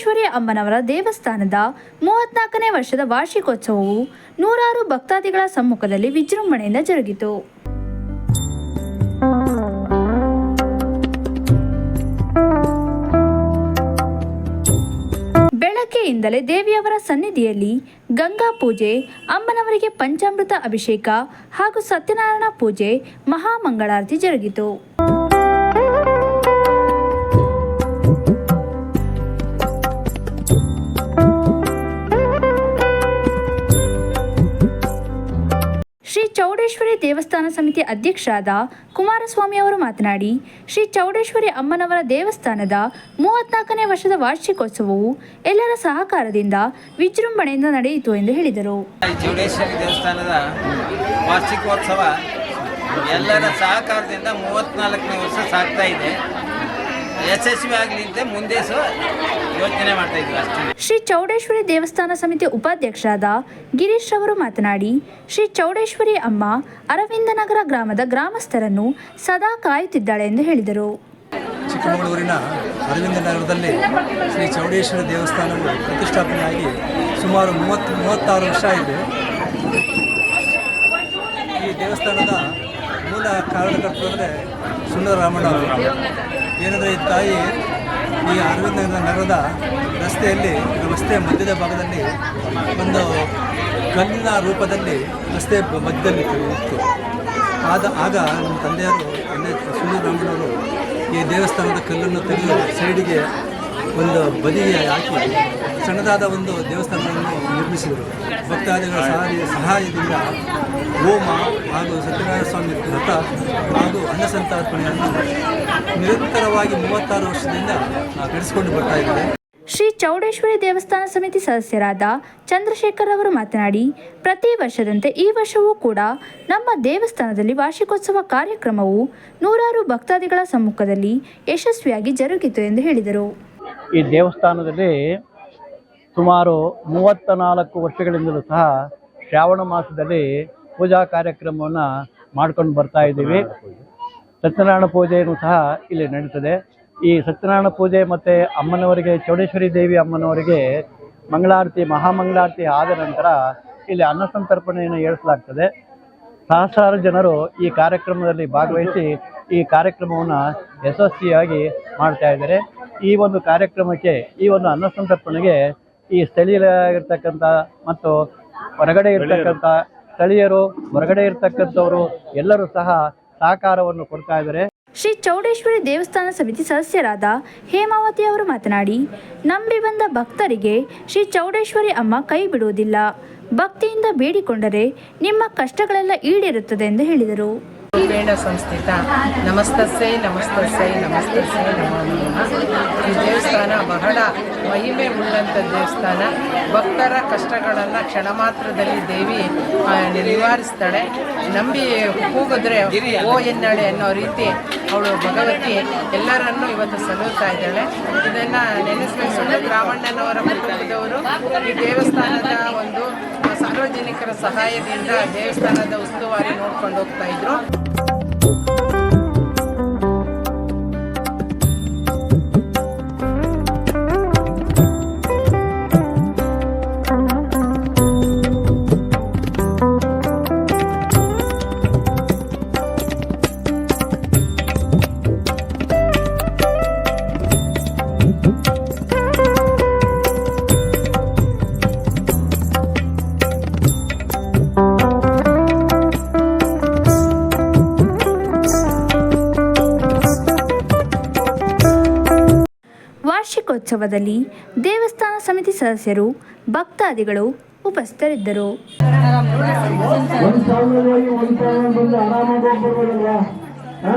ಚೌಡೇಶ್ವರಿ ಅಮ್ಮನವರ ದೇವಸ್ಥಾನದ ಮೂವತ್ನಾಲ್ಕನೇ ವರ್ಷದ ವಾರ್ಷಿಕೋತ್ಸವವು ನೂರಾರು ಭಕ್ತಾದಿಗಳ ಸಮ್ಮುಖದಲ್ಲಿ ವಿಜೃಂಭಣೆಯಿಂದ ಜರುಗಿತು. ಬೆಳಗ್ಗೆಯಿಂದಲೇ ದೇವಿಯವರ ಸನ್ನಿಧಿಯಲ್ಲಿ ಗಂಗಾ ಪೂಜೆ, ಅಮ್ಮನವರಿಗೆ ಪಂಚಾಮೃತ ಅಭಿಷೇಕ ಹಾಗೂ ಸತ್ಯನಾರಾಯಣ ಪೂಜೆ ಮಹಾಮಂಗಳಾರತಿ ಜರುಗಿತು. ಚೌಡೇಶ್ವರಿ ದೇವಸ್ಥಾನ ಸಮಿತಿ ಅಧ್ಯಕ್ಷರಾದ ಕುಮಾರಸ್ವಾಮಿ ಅವರು ಮಾತನಾಡಿ, ಶ್ರೀ ಚೌಡೇಶ್ವರಿ ಅಮ್ಮನವರ ದೇವಸ್ಥಾನದ ಮೂವತ್ನಾಲ್ಕನೇ ವರ್ಷದ ವಾರ್ಷಿಕೋತ್ಸವವು ಎಲ್ಲರ ಸಹಕಾರದಿಂದ ವಿಜೃಂಭಣೆಯಿಂದ ನಡೆಯಿತು ಎಂದು ಹೇಳಿದರು. ಚೌಡೇಶ್ವರಿ ದೇವಸ್ಥಾನದ ವಾರ್ಷಿಕೋತ್ಸವ ಎಲ್ಲರ ಸಹಕಾರದಿಂದ ಮೂವತ್ನಾಲ್ಕನೇ ವರ್ಷ ಸಾಗ್ತಾ ಇದೆ. ಮುಂದೆ ಸಹ ಯೋಚನೆ ಮಾಡ್ತಾ ಇದ್ವಿ ಅಷ್ಟೇ. ಶ್ರೀ ಚೌಡೇಶ್ವರಿ ದೇವಸ್ಥಾನ ಸಮಿತಿ ಉಪಾಧ್ಯಕ್ಷರಾದ ಗಿರೀಶ್ ಅವರು ಮಾತನಾಡಿ ಶ್ರೀ ಚೌಡೇಶ್ವರಿ ಅಮ್ಮ ಅರವಿಂದನಗರ ಗ್ರಾಮದ ಗ್ರಾಮಸ್ಥರನ್ನು ಸದಾ ಕಾಯುತ್ತಿದ್ದಾಳೆ ಎಂದು ಹೇಳಿದರು. ಚಿಕ್ಕಮಗಳೂರಿನ ಅರವಿಂದ ನಗರದಲ್ಲಿ ಶ್ರೀ ಚೌಡೇಶ್ವರಿ ದೇವಸ್ಥಾನವು ಪ್ರತಿಷ್ಠಾಪನೆಯಾಗಿ ಸುಮಾರು ಮೂವತ್ತು ಮೂವತ್ತಾರು ವರ್ಷ ಇದೆ ಈ ದೇವಸ್ಥಾನದ ಮೂಲ ಅಂದರೆ ಸುಂದರರಾಮಣ್ಣ ಅವರು. ಏನಂದರೆ ಈ ತಾಯಿ ಈ ಅರವಿಂದ ನಗರದ ರಸ್ತೆಯಲ್ಲಿ ರಸ್ತೆ ಮಧ್ಯದ ಭಾಗದಲ್ಲಿ ಒಂದು ಕಲ್ಲಿನ ರೂಪದಲ್ಲಿ ರಸ್ತೆ ಮಧ್ಯದಲ್ಲಿ ಇತ್ತು. ಆದ ಆಗ ನಮ್ಮ ತಂದೆಯವರು ಎಣ್ಣೆ ಸುಂದರರಾಮಣ್ಣವರು ಈ ದೇವಸ್ಥಾನದ ಕಲ್ಲನ್ನು ತೆಗೆದು ಸೈಡಿಗೆ ಒಂದು ಬದಿಗೆ ಹಾಕಿ ಸಣ್ಣದಾದ ಒಂದು ದೇವಸ್ಥಾನವನ್ನು ನಿರ್ಮಿಸಿದರು. ಭಕ್ತಾದಿಗಳ ಸಹಾಯ ಸಹಾಯದಿಂದ ಹೋಮ ಹಾಗೂ ಸತ್ಯನಾರಾಯಣ ಸ್ವಾಮಿ ವ್ರತ ಹಾಗೂ ಅನ್ನಸಂತಾರ್ಪಣೆಯನ್ನು ನಿರಂತರವಾಗಿ ಮೂವತ್ತಾರು ವರ್ಷದಿಂದ ನಡೆಸಿಕೊಂಡು ಬರ್ತಾ ಇದ್ದಾರೆ. ಶ್ರೀ ಚೌಡೇಶ್ವರಿ ದೇವಸ್ಥಾನ ಸಮಿತಿ ಸದಸ್ಯರಾದ ಚಂದ್ರಶೇಖರ್ ಅವರು ಮಾತನಾಡಿ, ಪ್ರತಿ ವರ್ಷದಂತೆ ಈ ವರ್ಷವೂ ಕೂಡ ನಮ್ಮ ದೇವಸ್ಥಾನದಲ್ಲಿ ವಾರ್ಷಿಕೋತ್ಸವ ಕಾರ್ಯಕ್ರಮವು ನೂರಾರು ಭಕ್ತಾದಿಗಳ ಸಮ್ಮುಖದಲ್ಲಿ ಯಶಸ್ವಿಯಾಗಿ ಜರುಗಿತು ಎಂದು ಹೇಳಿದರು. ಈ ದೇವಸ್ಥಾನದಲ್ಲಿ ಸುಮಾರು ಮೂವತ್ತ ನಾಲ್ಕು ವರ್ಷಗಳಿಂದಲೂ ಸಹ ಶ್ರಾವಣ ಮಾಸದಲ್ಲಿ ಪೂಜಾ ಕಾರ್ಯಕ್ರಮವನ್ನು ಮಾಡ್ಕೊಂಡು ಬರ್ತಾ ಇದ್ದೀವಿ. ಸತ್ಯನಾರಾಯಣ ಪೂಜೆಯನ್ನು ಸಹ ಇಲ್ಲಿ ನಡೀತದೆ. ಈ ಸತ್ಯನಾರಾಯಣ ಪೂಜೆ ಮತ್ತು ಅಮ್ಮನವರಿಗೆ, ಚೌಡೇಶ್ವರಿ ದೇವಿ ಅಮ್ಮನವರಿಗೆ ಮಂಗಳಾರತಿ, ಮಹಾಮಂಗಳಾರತಿ ಆದ ನಂತರ ಇಲ್ಲಿ ಅನ್ನಸಂತರ್ಪಣೆಯನ್ನು ಏಳಿಸಲಾಗ್ತದೆ ಸಹಸ್ರಾರು ಜನರು ಈ ಕಾರ್ಯಕ್ರಮದಲ್ಲಿ ಭಾಗವಹಿಸಿ ಈ ಕಾರ್ಯಕ್ರಮವನ್ನು ಯಶಸ್ವಿಯಾಗಿ ಮಾಡ್ತಾ ಇದ್ದಾರೆ. ಈ ಒಂದು ಕಾರ್ಯಕ್ರಮಕ್ಕೆ ಈ ಒಂದು ಅನ್ನಸಂತರ್ಪಣೆಗೆ ಈ ಸ್ಥಳೀಯರಾಗಿರ್ತಕ್ಕಂಥ ಮತ್ತು ಹೊರಗಡೆ ಇರ್ತಕ್ಕಂಥ ಸ್ಥಳೀಯರು ಹೊರಗಡೆ ಇರ್ತಕ್ಕಂಥವರು ಎಲ್ಲರೂ ಸಹ ಸಹಕಾರವನ್ನು ಕೊಡ್ತಾ ಇದ್ದಾರೆ. ಶ್ರೀ ಚೌಡೇಶ್ವರಿ ದೇವಸ್ಥಾನ ಸಮಿತಿ ಸದಸ್ಯರಾದ ಹೇಮಾವತಿ ಅವರು ಮಾತನಾಡಿ ನಂಬಿ ಬಂದ ಭಕ್ತರಿಗೆ ಶ್ರೀ ಚೌಡೇಶ್ವರಿ ಅಮ್ಮ ಕೈ ಬಿಡುವುದಿಲ್ಲ. ಭಕ್ತಿಯಿಂದ ಬೇಡಿಕೊಂಡರೆ ನಿಮ್ಮ ಕಷ್ಟಗಳೆಲ್ಲ ಈಡೇರುತ್ತದೆ ಎಂದು ಹೇಳಿದರು. ರೂಪೇಣ ಸಂಸ್ಥಿತ. ನಮಸ್ತಸೆ ನಮಸ್ತಸೆ ನಮಸ್ತಸೆ ನಮ ಈ ದೇವಸ್ಥಾನ ಬಹಳ ಮಹಿಮೆ ಉಳ್ಳಂಥ ದೇವಸ್ಥಾನ. ಭಕ್ತರ ಕಷ್ಟಗಳನ್ನು ಕ್ಷಣ ಮಾತ್ರದಲ್ಲಿ ದೇವಿ ನಿವಾರಿಸ್ತಾಳೆ ನಂಬಿ ಕೂಗಿದ್ರೆ, ಓ ಎನ್ನಳೆ ಅನ್ನೋ ರೀತಿ ಅವಳು ಭಗವತಿ ಎಲ್ಲರನ್ನು ಇವತ್ತು ಸಲ್ಲುತ್ತಾ ಇದ್ದಾಳೆ. ಇದನ್ನು ನೆನೆಸ್ಬೇಕು. ರಾಮಣ್ಣನವರ ಕುಟುಂಬದವರು ಈ ದೇವಸ್ಥಾನದ ಒಂದು ಸಾರ್ವಜನಿಕರ ಸಹಾಯದಿಂದ ದೇವಸ್ಥಾನದ ಉಸ್ತುವಾರಿ ನೋಡ್ಕೊಂಡು ಹೋಗ್ತಾ ಇದ್ರು. ವಾರ್ಷಿಕೋತ್ಸವದಲ್ಲಿ ದೇವಸ್ಥಾನ ಸಮಿತಿ ಸದಸ್ಯರು ಭಕ್ತಾದಿಗಳು ಉಪಸ್ಥಿತರಿದ್ದರು.